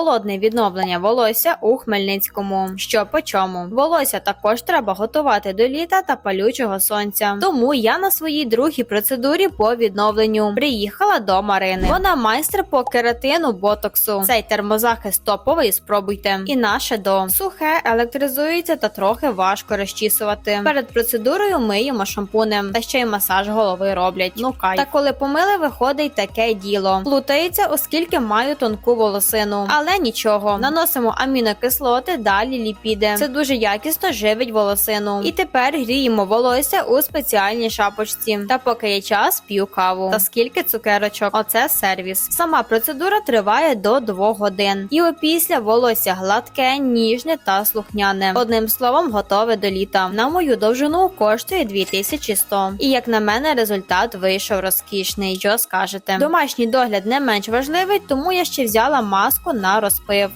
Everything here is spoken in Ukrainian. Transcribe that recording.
Холодне відновлення волосся у Хмельницькому. Що по чому? Волосся також треба готувати до літа та палючого сонця. Тому я на своїй другій процедурі по відновленню приїхала до Марини. Вона майстер по кератину ботоксу. Цей термозахист топовий. Спробуйте. І наше до сухе електризується та трохи важко розчісувати. Перед процедурою миємо шампунем та ще й масаж голови роблять. Ну кай. Та коли помили, виходить таке діло. Плутається, оскільки маю тонку волосину. Але нічого, наносимо амінокислоти, далі ліпіди. Це дуже якісно живить волосину. І тепер гріємо волосся у спеціальній шапочці. Та поки є час, п'ю каву. Та скільки цукерочок? Оце сервіс. Сама процедура триває до 2 годин. І опісля волосся гладке, ніжне та слухняне. Одним словом, готове до літа. На мою довжину коштує 2100. І як на мене, результат вийшов розкішний. Що скажете? Домашній догляд не менш важливий, тому я ще взяла маску на розпив.